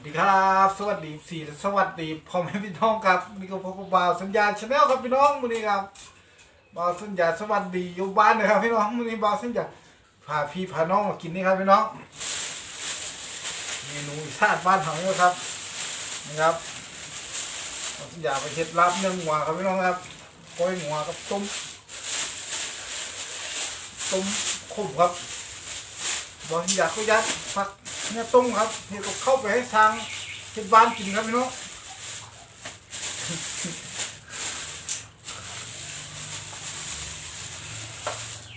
วัสดีครับ สวัสดีสี่สวัสดีพ่อแม่พี่น้องครับนี่ก็พบกับบ่าวสัญญาชาแนลครับพี่น้องมื้อนี้ครับบ่าวสัญญาสวัสดีอยู่บ้านนะครับพี่น้องมื้อนี้บ่าวสัญญาพาพี่พาน้องมากินนี่ครับพี่น้องเมนูอีสานบ้านของเราครับนะครับบ่าวสัญญาไปเฮ็ดลาบเนื้องัวครับพี่น้องครับก้อยงัวกับต้มต้มขมครับบ่าวสัญญาก็ยัดผัก เนี่ยต้มครับเห็ดก็เข้าไปให้ทางเห็ดบ้านกินครับพี่น้อง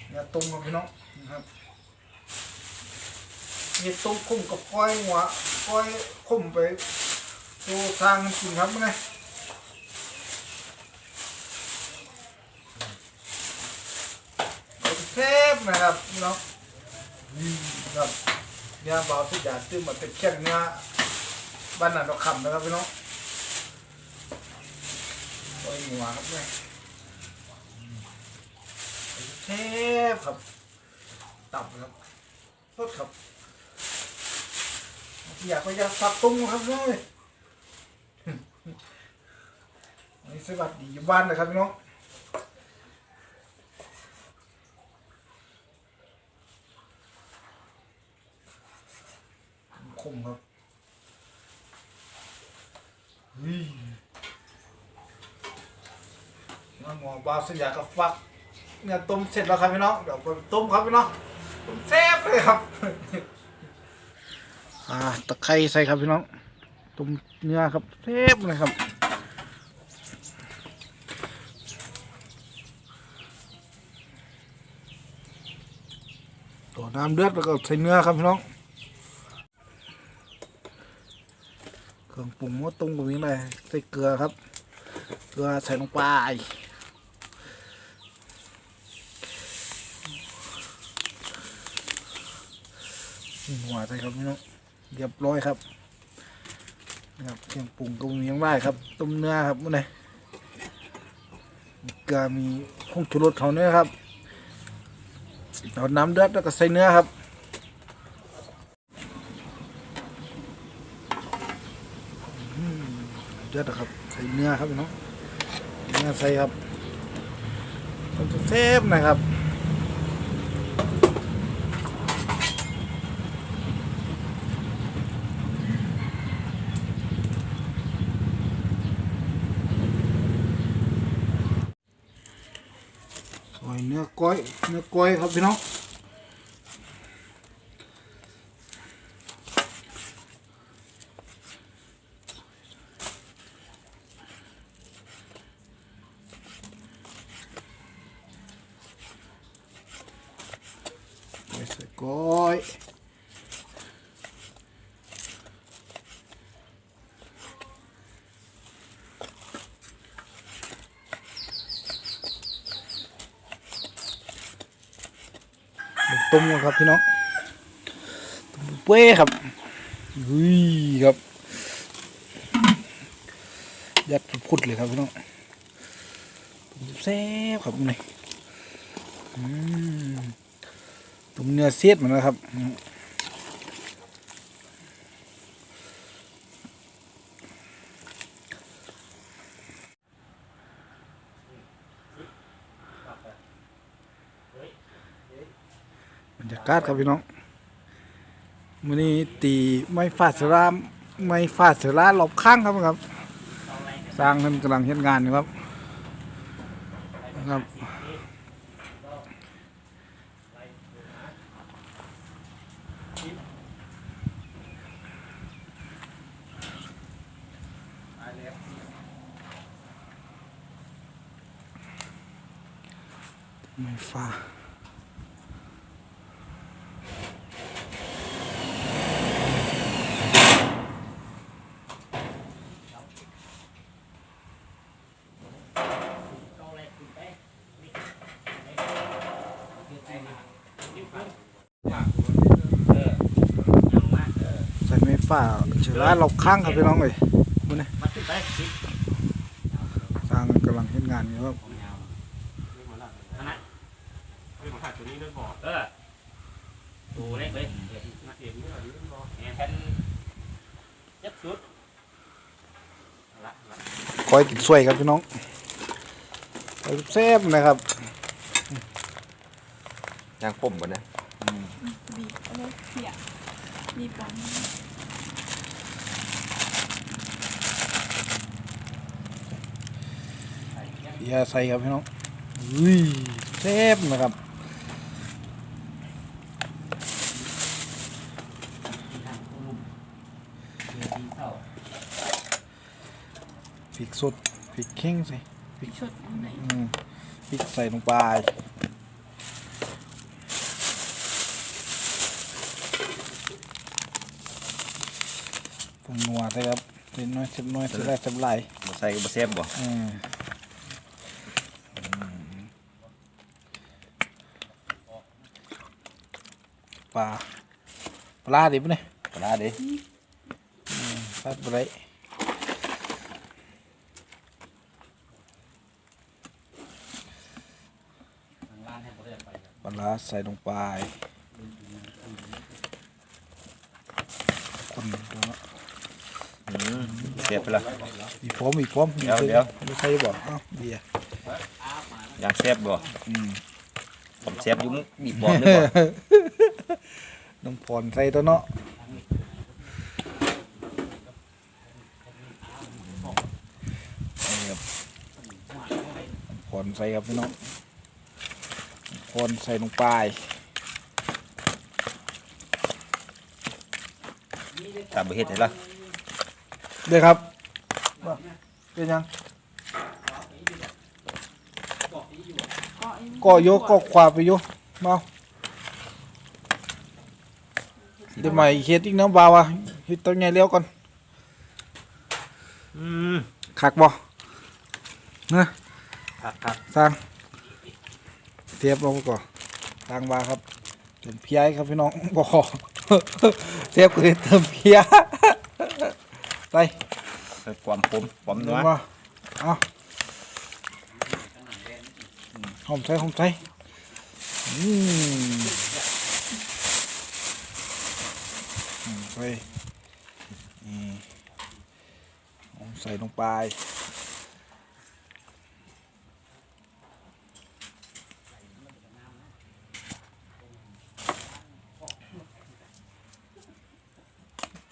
เนี่ยต้มครับพี่น้องนะครับเห็ดต้มคุ้มกับก้อยหัวก้อยคุ้มไปดูทางกินครับไงเทพนะครับพี่น้องนี่ครับ เนี่ยเบาสุดยาตื้มมาเป็นแค่เนื้อบ้านนาดอกคำนะครับพี่น้องโอ้ยหัวครับเนี่ยเทพครับ ตับครับรสครับ อยากไปอยากสับตุ้งครับเลยนี่สวัสดีอยู่บ้านนะครับพี่น้อง คมครับนี่น้ำหมอบาสัญญากับฟัก เนี่ยต้มเสร็จแล้วครับพี่น้อง เดี๋ยวไปต้มครับพี่น้อง ต้มแซ่บเลยครับ อ่า ตะไคร้ใส่ครับพี่น้อง ต้มเนื้อครับแซ่บเลยครับตัวน้ำเดือดแล้วก็ใส่เนื้อครับพี่น้อง เค รื่องปรุงว่าตุ้งตรงนี้เลยใส่เกลือครับ เกลือใส่ลงไปหัวใส่ครับพี่น้องเรียบร้อยครับนะครับเครื่องปรุงก็มีอย่างไรครับ ต้มเนื้อครับมื่อไหร่เกลือมีผงชูรสเขาเนื้อครับเอาน้ำเดือดแล้วก็ใส่เนื้อครับ เดือดนะครับ ใส่เนื้อครับพี่น้องเนื้อใส่ครับต้มเซฟนะครับซอยเนื้อก้อย เนื้อก้อยครับพี่น้องใส่ก้อย ต้มก่อนครับพี่น้องต้มเป้ครับอุ้ยครับยัดพุดเลยครับพี่น้องต้มแซ่บครับนี่อืมตุ่มเนื้อเสียดเหมือนนะครับ รรยากาศครับพี่น้องมื้อนี้ตีไม่ฟาดเสลาไม่ฟาดเสลาหลบข้างครับครับ สร้างนั้นกำลังเฮ็ดงานอยู่ครับครับไม่ฟ้า ใส่ไม่ฝ่าเฉลาเราข้างครับพี่น้องเลยดูนะสร้างกำลังเห็นงานอยู่ครับดูเล็กเลยยัดสุดคอยติดสวยครับพี่น้องแซ่บนะครับ ย่างผมก่อนนะบีบเอาเลยเขี่ยบีบก่อนอย่าใส่ครับพี่น้องอุ้ยแซ่บนะครับพริกสดพริกเข่งสิชดอันไหน อืมพริกใส่ลงไป ปรุงนัวใส่ครับเล็กน้อยเจ็บน้อยเจ็บแรกเจ็บไหลายบ่ใส่ก็บ่แซ่บบ่อืมปลาปลาดิบเนี่ยปลาเด้ปลาปลาทางร้านให้ผมได้ไปครับปลาใส่ลงไปคนตัวเนาะ อื มแซ่บไปละอีกพร้อมอีกพร้อมเดี๋ยวเดี๋ยวไม่ใช่บอกเอ้าเบียร์ย่างแซ่บบ่อืมผมแซ่บอยู่มึงบีบบอกเลยบ่น้องพรใส่ตัวเนาะนี่ครับพรใส่ครับพี่น้องพรใส่ลงไปตามบ่เฮ็ดให้ละ เด้อครับว่าเป็นยังก็ไอ้ก็โยกก็ควาไปโยเมาเดี๋ยวใหม่เฮ็ดอีกน้ำบาวะเฮ็ดตัวใหญ่เลี้ยวก่อนอืมคักบ่นะครับครับสร้างเทียบลงไปก่อนสร้างบาครับเติมเพียให้ครับพี่น้องบ่เทียบคือเติมเพีย ไปเพิ่มความผมความนัวมาเอาหอมใส่หอมใส่อืมหอมใส่นี่หอมใส่ลงไป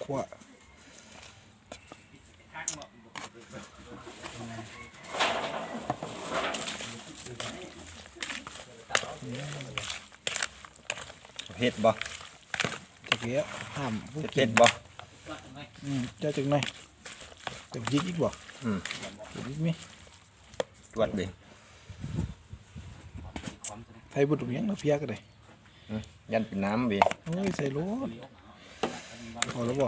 ขั่ว เฮ็ดบ่จะเกี้ยห้ามผู้เฮ็ดกิเฮ็นดบ่อืมเจ้าจังหน่อยเป็นพริกอีกบ่อืมเป็นพริกไหมตรวจเด้ไทยบุตรเมียงแล้วเพียก็ได้ยันเป็นน้ำเว้ยโอ้ยใส่รถพอแล้วบ่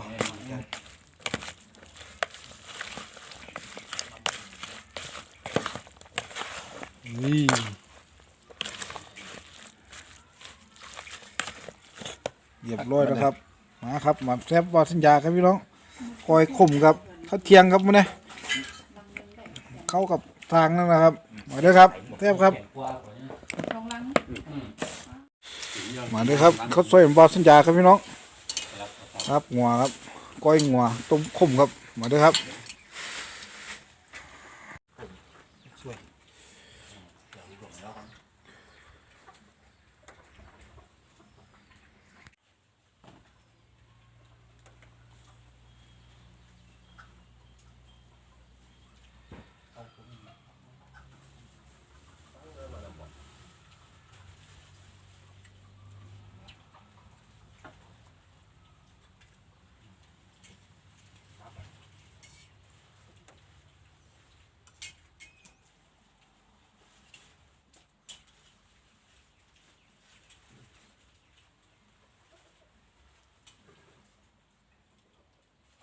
นี่ ร้อยแล้วครับมาครับมาแซ่บวาสัญญาครับพี่น้องคอยข่มครับเขาเทียงครับมันเนี่ยเข้ากับทางนั่นนะครับมาเด้อครับแซ่บครับลองล้างมาเลยครับเขาวซอยบอสัญญาครับพี่น้อง ครับงัวครับก้อยงัวต้มข่มครับมาเลยครับ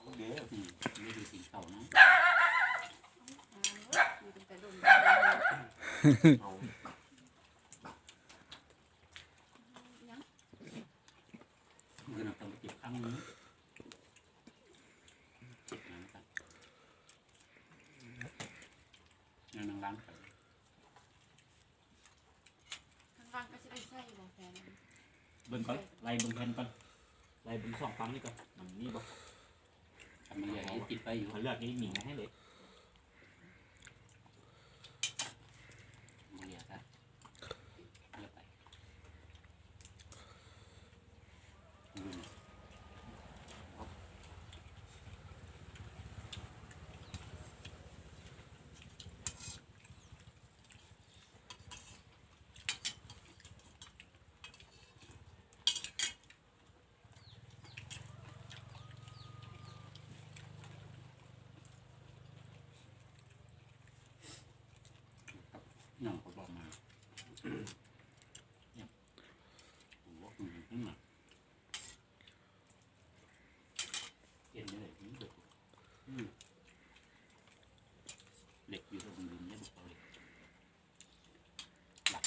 นั่งร้าน ข้างล่างก็จะได้ใส่บ่แฟน เบิ่งก่อนไล่เบิ่งแผ่นก่อนไล่เบิ่งสองฟังนี่ก่อนนี่บ่ทำมันใหญ่ติดไปอยู่เลือกนี่หนีให้เลย น้องก็บอกมาเนี่ยผมบอกอืมนั่นน่ะเห็นเลยนี่เด็กอืมเหล็กอยู่ตรงดินเนี่ยบอกเอาเหล็กหลัก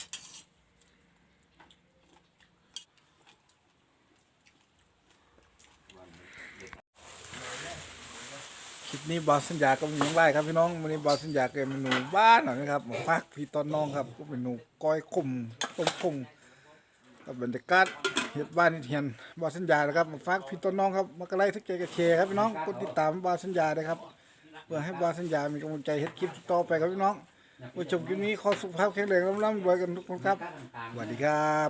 คลิป นี้บอสสัญญาก็มีอย่างไรครับพี่น้องวันนี้บอสสัญญาเกิดเมนูบ้านหน่อยนะครับมาฝากพี่ตอนน้องครับก็เมนูก้อยขมต้มคงกับบรรยากาศเฮ็ดบ้านเฮ็ดเฮียนบอสสัญญานะครับมาฝากพี่ตอนน้องครับมากระไลทุกใจกระเชครับพี่น้องกดติดตามบอสสัญญาด้วยครับเพื่อให้บอสสัญญามีกำลังใจเฮ็ดคลิปต่อไปครับพี่น้องผู้ชมคลิปนี้ขอสุขภาพแข็งแรงร่ำรวยกันทุกคนครับสวัสดีครับ